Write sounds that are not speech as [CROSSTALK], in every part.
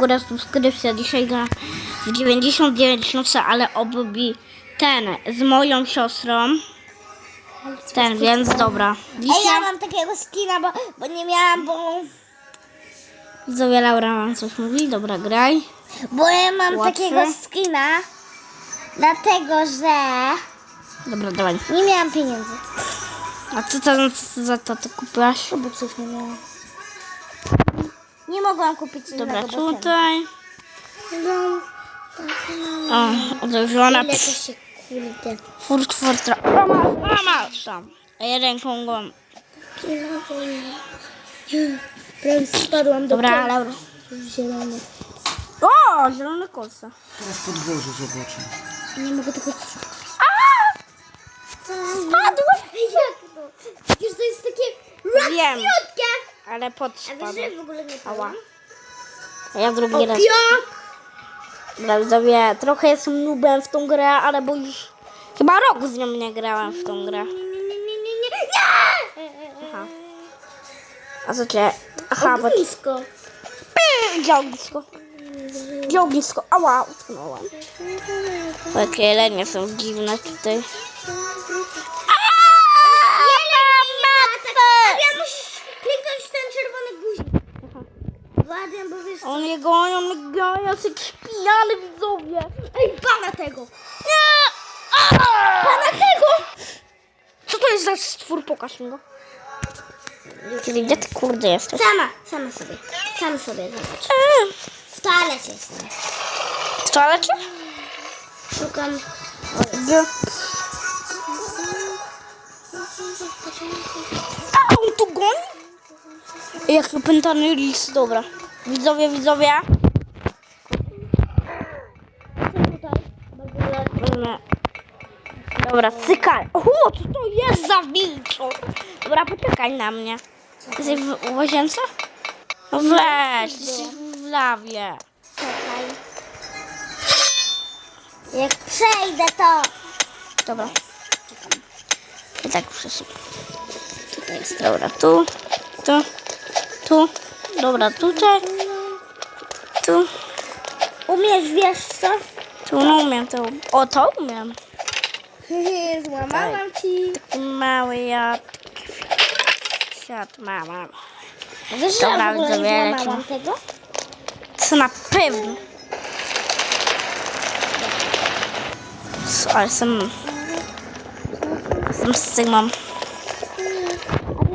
górę subskrypcja. Dzisiaj gra w 99 nocy, ale obi ten z moją siostrą. Ten, więc dobra. Ej, ja Dzisiaj mam takiego skina, bo, bo nie miałam, bo, widzowie Laura mam coś mówi. Dobra, graj. bo ja mam Łatwe. takiego skina, dlatego że Dobra, dawaj. nie miałam pieniędzy. A co to co za to ty kupiłaś? Coś nie miałam. Nie mogłam kupić innego Dobra, tutaj. No, O, ile to się kurde. Furt, masz tam. A ja ręką go. Prawie spadłam do Dobra. Laura. Zielony. O, zielone kolce. Teraz podwożę, zobaczę. Nie mogę tego... Spadłem! [LAUGHS] Jak to? Przecież to jest takie Wiem, ale A podspadłem. wiesz, że w ogóle nie Ała. A ja drugi raz. Jak? Dobra, widzowie, trochę jestem nubem w tą grę, ale bo już chyba rok z nią nie grałem w tą grę. Nie, nie, nie, nie, nie, nie. Nie! Aha. A co cię? Aha, bo... Ognisko. Gdzie ognisko? Gdzie ognisko? Ała, utknąłem. O, jakie jelenie są dziwne tutaj. On mnie goni, on mnie goni, ja jestem jakiś pijany, widzowie. Ej, pana tego! Nie! Pana tego! Co to jest za stwór? Pokaż mi go. Czyli gdzie ty kurde jesteś? Sama, sama sobie. Sam sobie zobacz. Eee, W toalecie jestem. W toalecie? Szukam... Gdzie? A, on tu goni? Jak opętany lis, dobra. Widzowie, widzowie. Dobra, cykaj. O, co to jest za wilczo? Dobra, poczekaj na mnie. Jesteś w łazience? No weź, jesteś w lawie. Czekaj. Jak przejdę to... Dobra. Czekam. I tak przesuwam. Tutaj jest, dobra, tu, tu, tu, dobra, tutaj, tu, Umiesz, wiesz co? tu, no umiem to. O, to umiem. [LAUGHS] Złamałam ci. Taki mały ja. Siad, mama. Wiesz, że ja w ogóle nie złamałam tego? Co na pewno. Ale jestem... Jestem z Sygmą.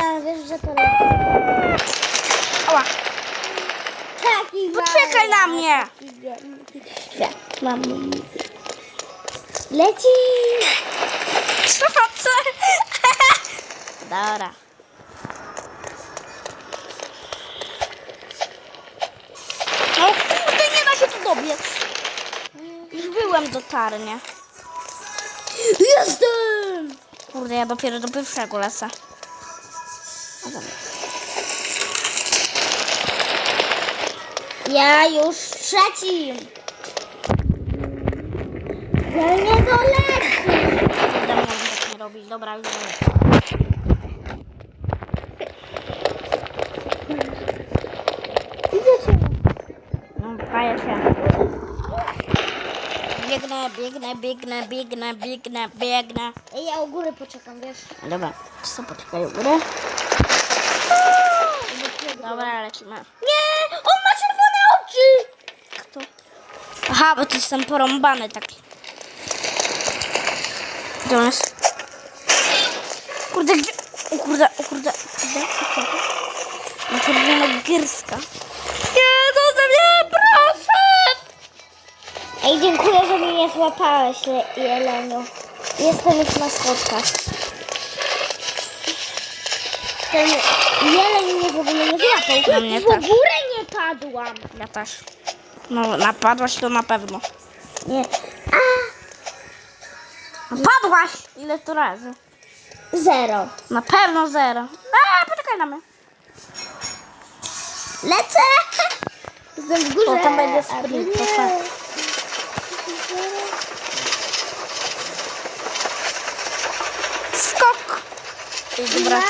A ja wiesz, że to leci. Ała, Taki poczekaj na mnie. Świat, mam Leci! Co, co? Dobra. No kurde, nie da się tu dobiec. Już byłem dotarnie. Jestem! Kurde, ja dopiero do pierwszego. No dobra. Ja już trzeci! Ja nie dolecę! Kurde, mogę tak nie robić. Dobra, już lecę. Idziecie. No, daję się. Biegnę, biegnę, biegnę, biegnę, biegnę, biegnę. Ej, ja u góry poczekam, wiesz? Dobra, co poczekaj u góry? Dobra, lecimy. Nie! On ma czerwone oczy! Kto? Aha, bo to jestem porąbany taki. Gdzie on jest? Kurde, gdzie? O kurde, o kurde, kurde, kurde. Na czerwona gierska. Nie, to mnie, proszę! Ej, dziękuję, że mnie nie złapałeś, Le- Jeleniu. Jestem już na schodkach. Ten jeleń mnie w ogóle nie złapał. Na mnie w też. górę nie padłam. Ja też. No, napadłaś to na pewno. Nie. Padłaś! Ile to razy? Zero. Na pewno zero. A, poczekaj na mnie. Lecę! Jestem w górze. O, tam będzie a sprint, nie. to tak. Skok! Ej, Dobra, I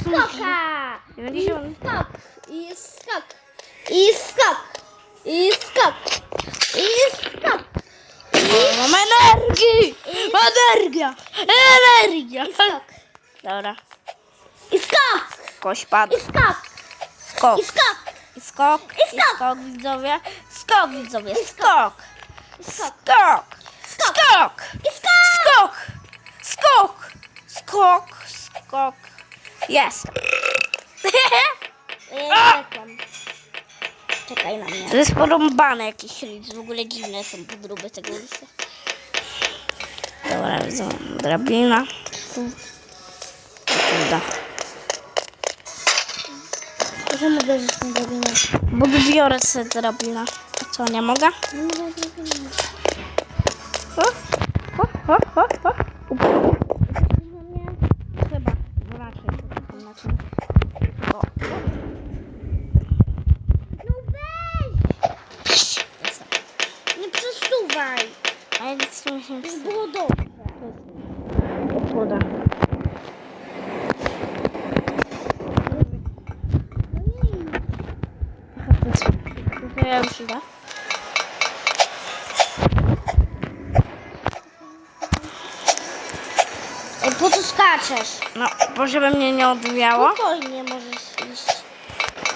skoka! I 90. skok! I skok! I skok. I skok. Mam energii! Energia! Energia! I skok. Dobra. I skok! Koś padł. I skok. Skok. I skok. I skok. I skok. skok widzowie. Skok widzowie. Skok. Skok. Skok. Skok. Skok. Skok. Skok. Skok. Jest. Ah! Czekaj na mnie. To jest porąbane jakiś lic. W ogóle dziwne są podróby tego lica. Dobra, widzę. Drabina. Uda. Możemy uderzyć na drabinę. Bo biorę sobie drabinę. A co, nie mogę? O, o, o, o, o. Ups. Chyba. Bo żeby mnie nie odwiało. Spokojnie możesz iść.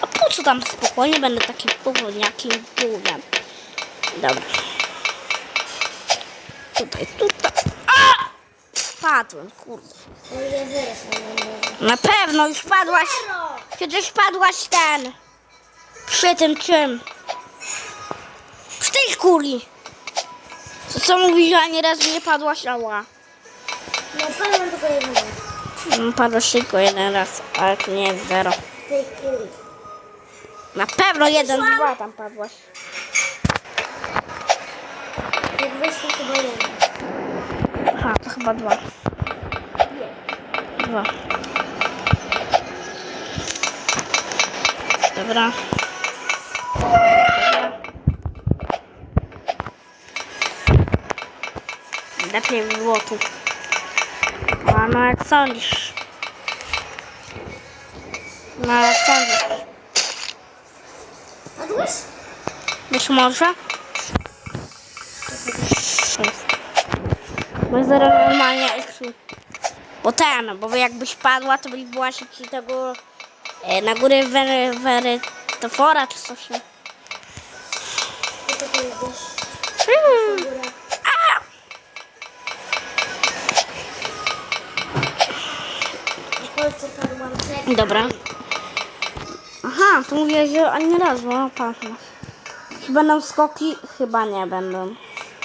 A po co tam spokojnie będę takim powolniakim długiem. Dobra. Tutaj, tutaj. A! Padłem, kurde. Na pewno już padłaś. Przecież padłaś ten. Przy tym czym? Przy tej kuli. Co, co mówisz, że ani razu nie padłaś? Ała. No padłem tylko jeden Mm, Padłaś tylko jeden raz, ale to nie jest zero. Na pewno jeden, dwa tam padłaś. Jak to chyba jeden. Aha, to chyba dwa. Dwa. Dobra. Lepiej by było tu. No jak sądzisz? No jak sądzisz? Padłeś? Być może? Bo zero normalnie. Bo ten, bo jakbyś padła, to byś była szybciej tego e, na górę wery, wery to fora czy coś. nie? Po co tu idziesz? Hmm. A! W Polsce padłam. Czekaj. Dobra. Aha, to mówię, że ani razu, no patrz. Czy będą skoki? Chyba nie będą.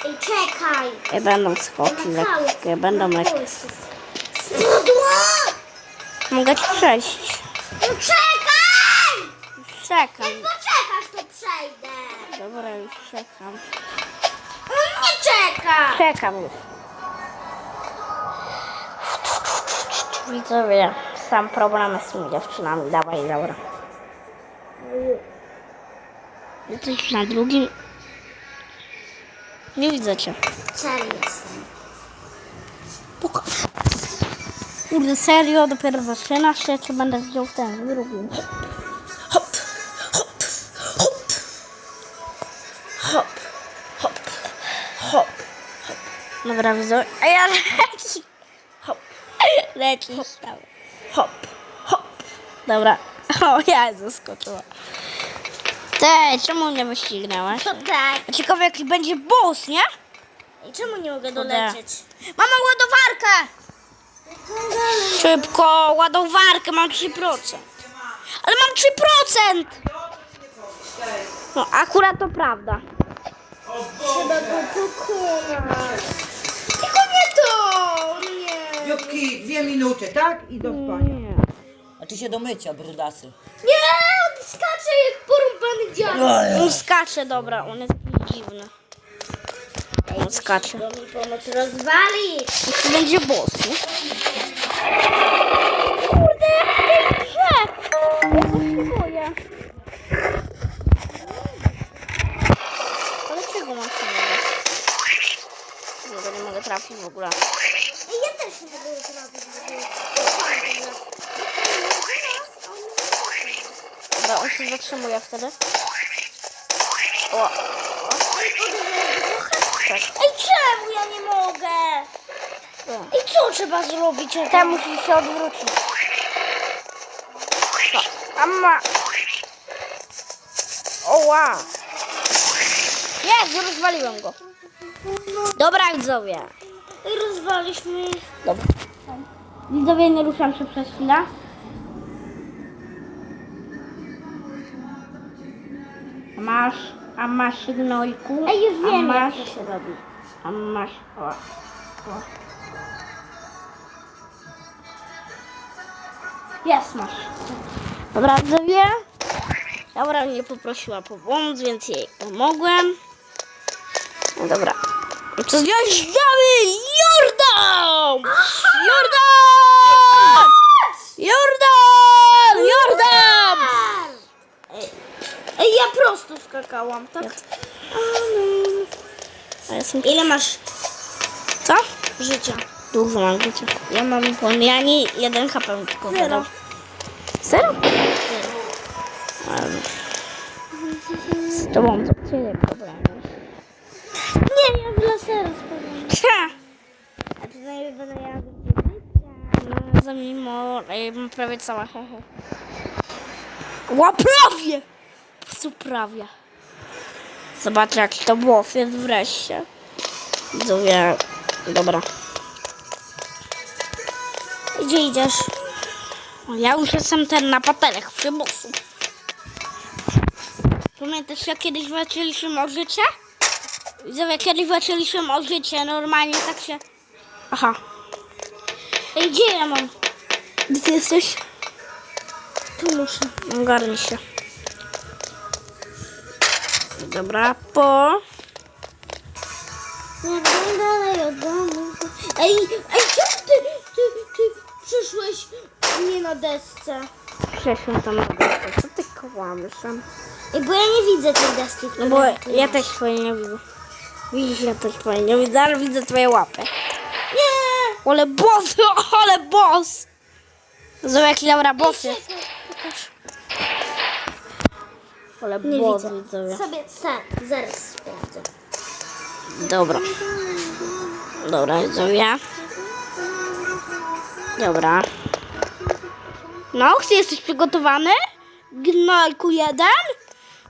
Ej, czekaj. Nie będą skoki lekkie, będą lekkie. Spadła! Mogę ci przejść. No czekaj! Czekam. Poczekasz, to przejdę. Dobra, już czekam. No nie czeka. Czekam już. Widzowie, sam problemy z tymi dziewczynami. Dawaj, dobra. Jesteś na drugim. Nie widzę cię. Czary jestem. Pokaż. Kurde, serio, dopiero zaczynasz się, czy będę widział w ten hop, hop. Hop, hop, hop, hop. Dobra, widzę. A ja leci. Hop, leci. Hop, hop. Dobra. [LAUGHS] O, ja zaskoczyła. Tej, czemu nie wyścignęłaś? To tak. A ciekawe jaki będzie boss, nie? Ej, czemu nie mogę dolecieć? Mama ładowarkę! Szybko, ładowarkę, mam 3%. Ale mam 3%! No, akurat to prawda. Trzeba go pokonać. Tylko nie to! Nie. Jobki, dwie minuty, tak? I do spania. Nie. A ty się do mycia, brudasy. Nie, on skacze jak porąbany dziad. On skacze, dobra, on jest dziwny. On skacze. To mi pomóc rozwalić. To będzie boss, nie? Kurde, jak w tej grze! Ja się boję. Ale czego mam się nie Nie, bo nie mogę trafić w ogóle. Dobra, on się zatrzymuje wtedy. O, Ej, czemu ja nie mogę? I co trzeba zrobić? Te musi się odwrócić. A ma... Oła! Jest, rozwaliłem go. Dobra, widzowie. I rozwaliśmy. Dobra. Widzowie, nie ruszam się przez chwilę. A masz, a masz gnojku. Ej, już a wiem, masz, jak to się robi. A masz, o, o. Jest, masz. Dobra, widzowie. Laura mnie poprosiła pomoc, więc jej pomogłem. No dobra. Co zjeżdżamy? Jordan! Jordan! Jordan! Jordan! Ej, ja prosto skakałam, tak? A ja jestem... Ile masz Co? życia? Dużo mam życia. Ja mam po ja nie jeden HP tylko Zero. wydał. Z tobą to tyle problemów. Nie, ja w. Ha! Będę miała No, za mimo, prawie cała hehe. Ła, prawie! Prostu prawie. Zobaczcie, jak to było jest wreszcie. Widzowie, dobra. Gdzie idziesz? O, Ja już jestem ten na patelech przy bosu. Pamiętasz, jak kiedyś walczyliśmy o życie? Widzowie, kiedyś walczyliśmy o życie, normalnie tak się... Aha. Ej, gdzie ja mam? Gdzie ty jesteś? Tu muszę. Ogarnij się. Dobra, po... Jak dalej od domu. Ej, ej, czemu ty, ty, ty przyszłeś nie na desce? Przeszłam tam na deskę. Co ty kłamiesz tam? Ej, bo ja nie widzę tej deski, No bo ja też twoje nie widzę. Widzisz, ja też twoje nie widzę, ale widzę twoje łapy. Ale boss, [LAUGHS] ale boss! Zobacz jaki Laura boss jest. Ale Nie boss, widzę. widzowie. Sobie sam, zaraz sprawdzę. Dobra. Dobra, widzowie. Dobra. No, czy jesteś przygotowany? Gnojku jeden?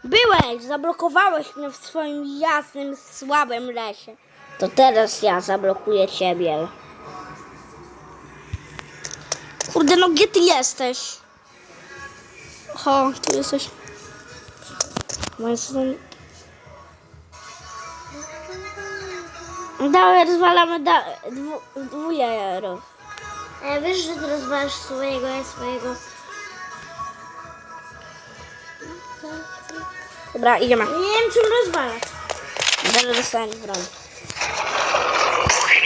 Byłeś, zablokowałeś mnie w swoim jasnym, słabym lesie. To teraz ja zablokuję ciebie. Kurde, no gdzie ty jesteś? Oho, tu jesteś. Bo jestem... Dawaj, rozwalamy da, dwu, dwujerów. A ja wiesz, że ty rozwalasz swojego, ja swojego. Dobra, idziemy. Nie wiem, czym rozwalać. Zaraz dostaniesz broń.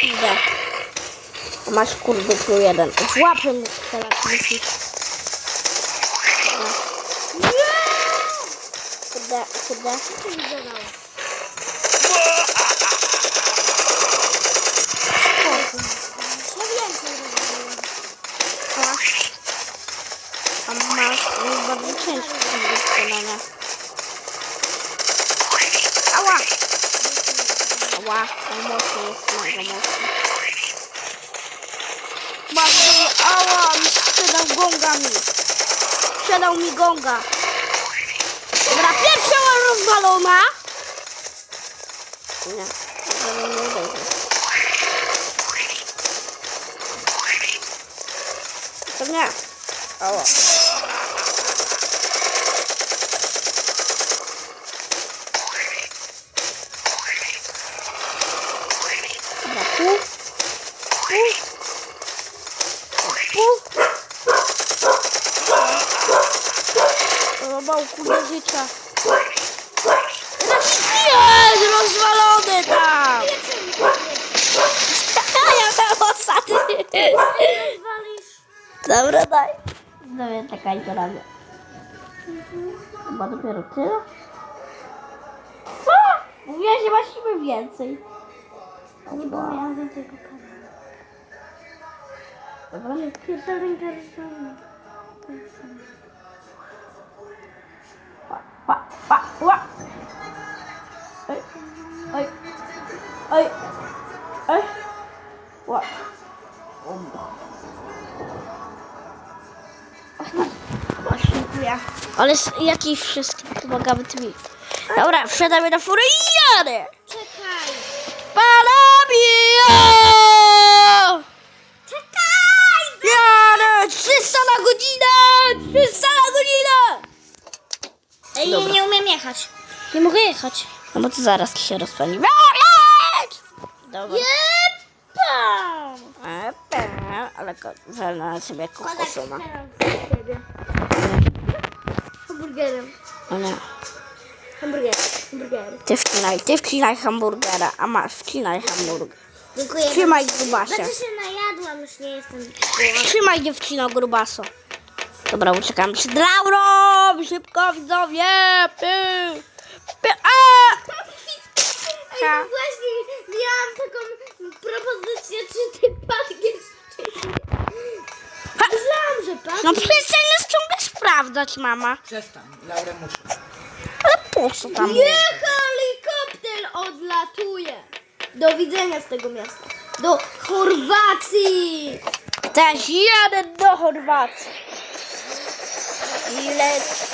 Idę. Masz kurde tu jeden. W łapy mu musisz. Dobra. Kurde, kurde. A masz, jest bardzo ciężko do wykonania. Ała! Ała, on mocny jest, mega mocny. Bardzo, ała, mi sprzedał gonga mi. Sprzedał mi gonga. Dobra, pierwsza rozwalona. Nie, to nie odejdzie. To nie. Ała. Dobra, tu. Tu. Kurde życia. Jest rozwalony tam! [LAUGHS] Ja miałem osady. Dobra, daj. Czekaj, to robię. Chyba dopiero tyle? Co? Mówiłaś, że masz więcej. Nie, bo miałam więcej pokazać. Dobra, nie ręka Ła, ła. Ej, ej, ej, ej. Ła. Dziękuję. Ale z jakich wszystkich pomagamy tymi. Dobra, wsiadamy na furę i jadę! Czekaj! Palami! Jechać. Nie mogę jechać. No bo to zaraz się rozpali. Jedź! Dobra. Jepam! E, Ale ko- na ciebie kokosuma. Hamburgerem. O nie. Hamburger. Hamburger. Ty wcinaj, ty wcinaj hamburgera, a masz, wcinaj hamburger. Dziękuję. Trzymaj grubasie. Znaczy się najadłam, już nie jestem. Trzymaj dziewczyno grubaso. Dobra, uciekam przed Szybko widzowie! Py, py, a! Właśnie miałam taką propozycję, czy ty padniesz, czy! Myślałam, że No padniesz. przestań nas ciągle sprawdzać, mama. Przestań, Laurę muszę. Ale po co tam? Nie, helikopter odlatuje. Do widzenia z tego miasta. Do Chorwacji. Też jadę do Chorwacji. I leci.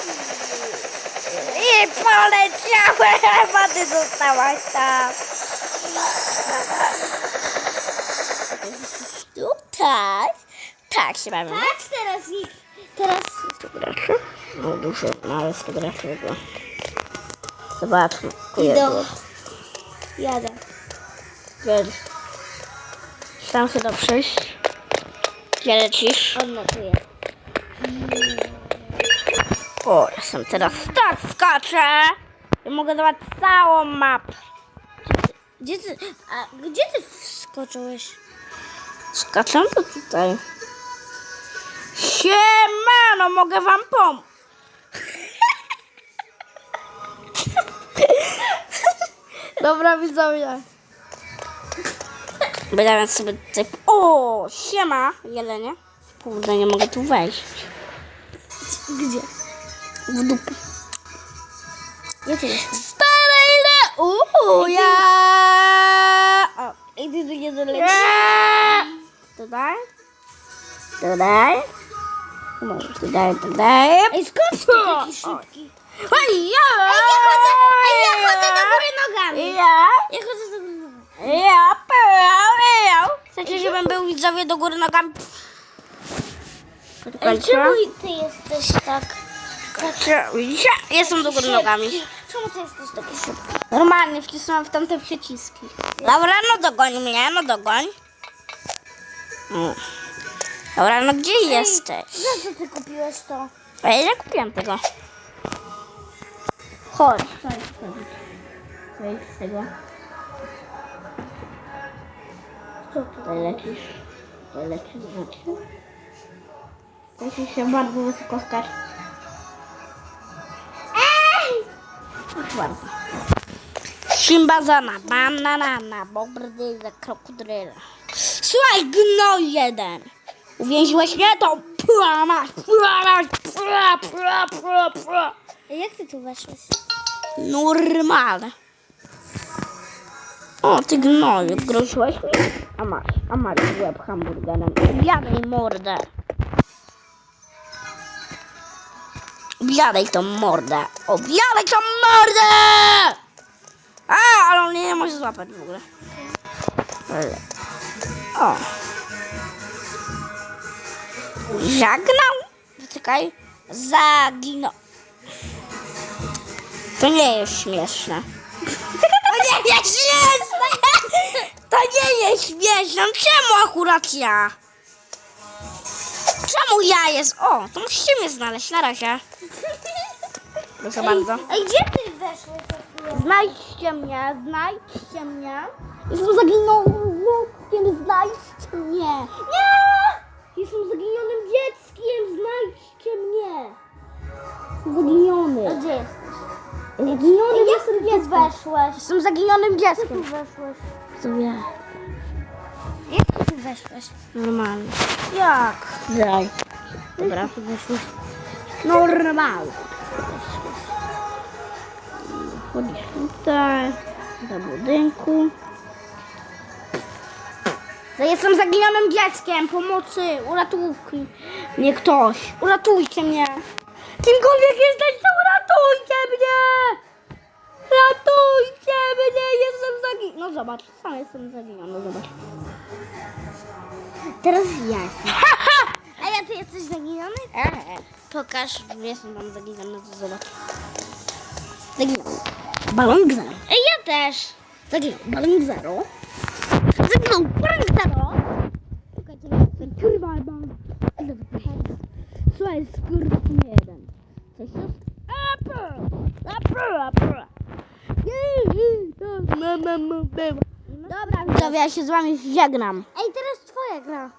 I poleciałem, [LAUGHS] a ty zostałaś tam. Tutaj. Tak się mamy. Patrz teraz ich. Teraz Graczy? No dużo, ale z graczy było. Zobaczmy. Jedno. Jadę. Wiesz. Tam się to przejść. Gdzie lecisz? Odlatuję. O, jestem teraz tak skaczę. I mogę dawać całą mapę. Gdzie ty, a gdzie ty wskoczyłeś? Skaczę to tutaj. Siemano, mogę wam pomóc. [LAUGHS] Dobra, widzowie. Będę sobie tutaj... O, siema, jelenie. Kurde, nie mogę tu wejść. Gdzie? W dupę. Gdzie ty jesteś? Stare ile... Uuu, ja... O, Ej, ty tu nie dolecisz. ja. Tutaj. Tutaj. No, Tutaj, tutaj. Ej, skąd ty taki szybki? Oj, ja. Ej, ja chodzę, ej, ja chodzę do góry nogami. Ja. Ja chodzę do góry nogami. Ja, pełał, ja. Chcecie, żebym był widzowie do góry nogami? Ej, czemu ty jesteś tak... Jestem do góry nogami. Czemu ty jesteś taki szybki? Normalnie wcisnąłem w tamte przyciski. Dobra, no dogoń mnie, no dogoń. Mm. Dobra, no gdzie jesteś? Za co ty kupiłeś to? A ja nie kupiłam tego. Chodź. Wejdź z tego. Co tutaj lecisz? Tutaj lecisz, lecisz. Lecisz się bardzo wysoko skacz. Bardzo. Shimbazana, bananana, bobrydyza, krokodyla. Słuchaj, gnoj jeden. Uwięziłeś mnie, to pła, masz, pła, masz, pła, pła, pła. Ej, jak ty tu weszłeś? Normalne. O, ty gnoju, groziłeś mi? A masz, a masz łeb hamburgerem. Objadaj mordę. Objadaj tą mordę. Objadaj tą mordę! A, ale on nie może złapać w ogóle. O. Żagnał? Czekaj. Zaginął. To nie jest śmieszne. To nie jest śmieszne! To nie jest śmieszne. Czemu akurat ja? Czemu ja jest? O, to musicie mnie znaleźć. Na razie. Proszę bardzo. Ej, gdzie ty weszłeś? Znajdźcie mnie, znajdźcie mnie. Jestem zaginionym dzieckiem, znajdźcie mnie. Nie! Jestem zaginionym dzieckiem, znajdźcie mnie. Zaginiony. A gdzie jesteś? Zaginiony Ej, jestem tu dzieckiem. weszłeś? Jestem zaginionym Jak ty tu dzieckiem. weszłeś? Sobie. Jak ty tu weszłeś? Normalnie. Jak? Daj. Dobra. Normalnie. Chodzisz tutaj, do budynku. Ja jestem zaginionym dzieckiem. Pomocy, uratujcie mnie ktoś. Uratujcie mnie. Kimkolwiek jesteś, to ratujcie mnie! Ratujcie mnie! Jestem zaginiony. No zobacz, sam jestem zaginiony, zobacz. Teraz ja jestem. A ja ty jesteś zaginiony? Eee, pokaż, jestem tam zaginiony, to zobacz. Zaginiony. Balon zero. Ja też. Zaginiony. Balon zero. Zaginiony. Balon zero. Czekajcie, jestem kurwa, balon. Słuchaj, skurwysyn jeden. Coś jest? Apple! Apple, apple. Dobra, widzowie, ja się z wami żegnam. Ej, teraz twoja gra.